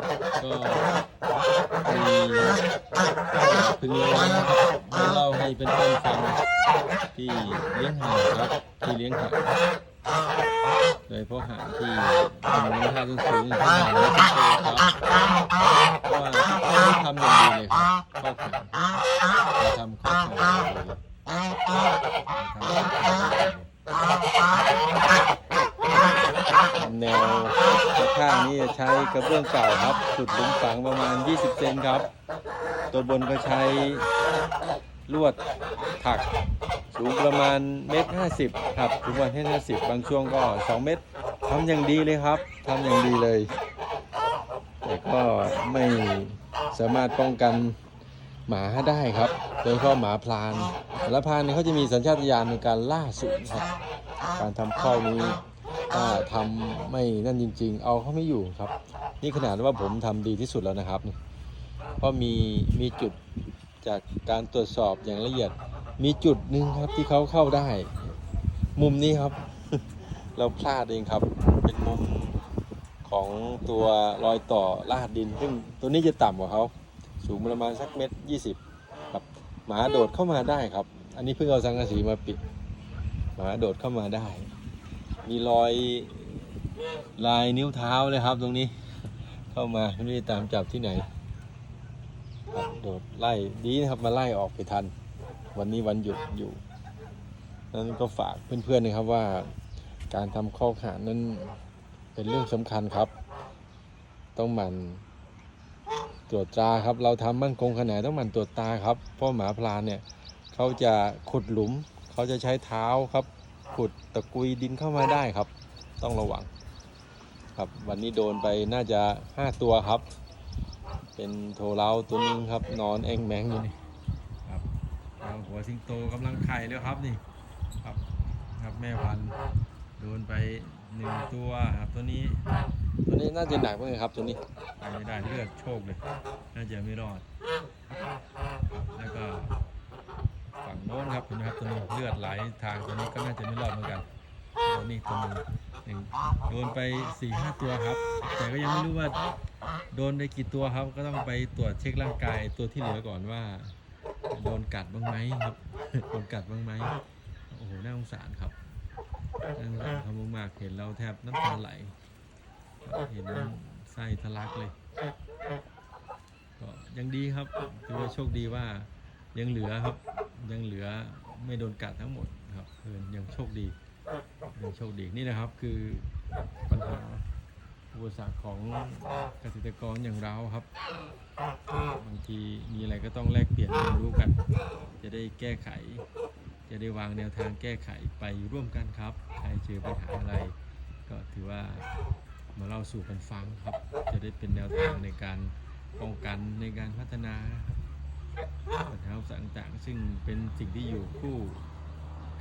ก็มีพึงระวังนะครับมาเล่าให้เพื่อนๆฟังที่เลี้ยงห่านครับที่เลี้ยงห่านโดยเฉพาะห่านที่มีมูลค่าสูงๆอย่ห่านและที่โตครับเพราะว่าเขาทำอย่างดีเลยครับข้อขันเราทำข้อขันอย่างดีแนว ข้างนี้จะใช้กระเบื้องเก่าครับสุดหลุมฝังประมาณ 20 เซนครับ ตัวบนก็ใช้ลวดถักสูงประมาณเมตรห้าสิบครับถึงวันที่ห้าสิบบางช่วงก็2เมตรทำอย่างดีเลยครับทำอย่างดีเลย แต่ก็ไม่สามารถป้องกันหมาได้ครับ โดยเฉพาะหมาพลานแต่ละพลานเนี่ยเขาจะมีสัญชาตญาณในการล่าสูงครับ การทำข้อนี้ ถ้าทำไม่นั่นจริง ๆ เอาเขาไม่อยู่ครับ นี่ขนาดว่าผมทำดีที่สุดแล้วนะครับเพราะมีมีจุดจากการตรวจสอบอย่างละเอียด มีจุดหนึ่งครับที่เขาเข้าได้ มุมนี้ครับ เราพลาดเองครับ เป็นมุมของตัวรอยต่อลาดดิน ซึ่งตัวนี้จะต่ำกว่าเขาสูงประมาณสักเมตรยี่สิบครับหมาโดดเข้ามาได้ครับ อันนี้เพิ่งเอาสังกะสีมาปิด หมาโดดเข้ามาได้ มีรอยลายนิ้วเท้าเลยครับตรงนี้ เข้ามาไม่รู้ตามจับที่ไหน โดดไล่ดีนะครับมาไล่ออกไปทัน วันนี้วันหยุดอยู่นั้นก็ฝากเพื่อนๆนะครับว่า การทำข้อกหานนั้นเป็นเรื่องสำคัญครับ ต้องหมั่นตรวจตาครับ เราทำมั่นคงขนาดต้องหมั่นตรวจตาครับเพราะหมาพลานเนี่ยเขาจะขุดหลุมเขาจะใช้เท้าครับ ขุดตะกุยดินเข้ามาได้ครับ ต้องระวัง ครับวันนี้โดนไปน่าจะห้าตัวครับ เป็นโทเล้าตัวนึงครับ นอนแองแมงอยู่นี่ครับเอาหัวสิงโตกำลังไข่แล้วครับนี่ครับครับแม่พันธุ์โดนไปหนึ่งตัวครับตัวนี้ ตัวนี้น่าจะหนักมากครับตัวนี้ไปไม่ได้เลือดโชคเลย น่าจะไม่รอดครับแล้วก็ฝั่งโน้นครับเห็นไหมครับตัวนี้เลือดไหลทางตัวนี้ก็น่าจะไม่รอดเหมือนกันตัวนี้ตัวนึงโดนไปสี่ห้าตัวครับ แต่ก็ยังไม่รู้ว่าโดนไปกี่ตัวครับ ก็ต้องไปตรวจเช็คร่างกายตัวที่เหลือก่อนว่า โดนกัดบ้างไหมครับโดนกัดบ้างไหมโอ้โหน่าสงสารครับน่าสงสารเขามากๆเห็นเราแทบน้ำตาไหลเห็นไส้ทะลักเลยก็ยังดีครับถือว่าโชคดีว่ายังเหลือครับ ยังเหลือไม่โดนกัดทั้งหมดครับเพื่อนยังโชคดียังโชคดีนี่นะครับคือปัญหาอุปสรรคของเกษตรกรอย่างเราครับบางทีมีอะไรก็ต้องแลกเปลี่ยนเรียนรู้กัน จะได้แก้ไข จะได้วางแนวทางแก้ไขไปร่วมกันครับ ใครเจอปัญหาอะไร ก็ถือว่ามาเล่าสู่กันฟังครับ จะได้เป็นแนวทางในการป้องกันในการพัฒนาครับปัญหาอุปสรรค ต่างๆ ซึ่งเป็นสิ่งที่อยู่คู่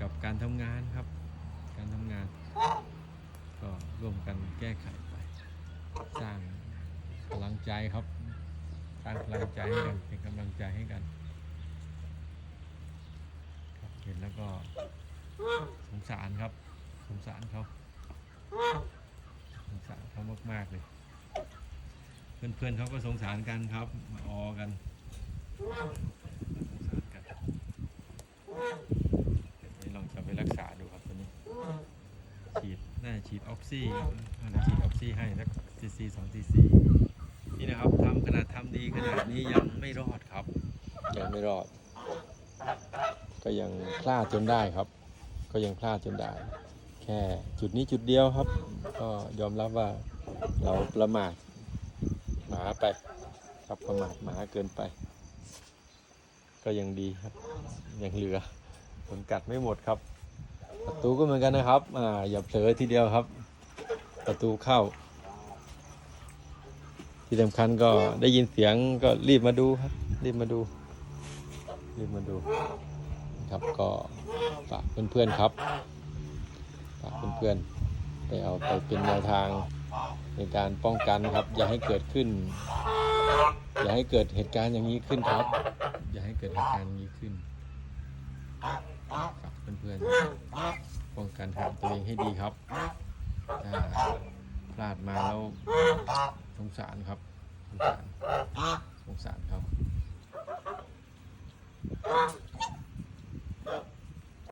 กับการทำงานครับ การทำงาน ก็ร่วมกันแก้ไขไป สร้างพลังใจครับ สร้างพลังใจให้กันเป็นกำลังใจให้กันครับเห็นแล้วก็สงสารครับ สงสารเขาสงสารเขามากๆเลยเพื่อนๆเขาก็สงสารกันครับมาออกันสงสารกันเดี๋ยวลองจะไปรักษาดูครับตัวนี้ ฉีดน่าจะฉีดออก ซี่ฉีดออกซี่ให้สักซีซีสองซีซีนี่นะครับทำขนาดทำดีขนาดนี้ยังไม่รอดครับ ยังไม่รอด ก็ยังพลาดจนได้ครับ ก็ยังพลาดจนได้ แค่จุดนี้จุดเดียวครับ ก็ยอมรับว่าเราประมาทหมาไป ครับประมาทหมาเกินไป ก็ยังดีครับ ยังเหลือผลกัดไม่หมดครับประตูก็เหมือนกันนะครับ อ่า อย่าเผลอทีเดียวครับ ประตูเข้า ที่สำคัญก็ได้ยินเสียงก็รีบมาดูครับ รีบมาดู รีบมาดู ครับก็ฝากเพื่อนๆครับฝากเพื่อนๆไปเอาไปเป็นแนวทางในการป้องกันครับ อย่าให้เกิดขึ้น อย่าให้เกิดเหตุการณ์อย่างนี้ขึ้นครับ อย่าให้เกิดเหตุการณ์อย่างนี้ขึ้นฝากเพื่อนๆป้องกันหาตัวเองให้ดีครับ พลาดมาแล้วสงสารครับ สงสารสงสารครับ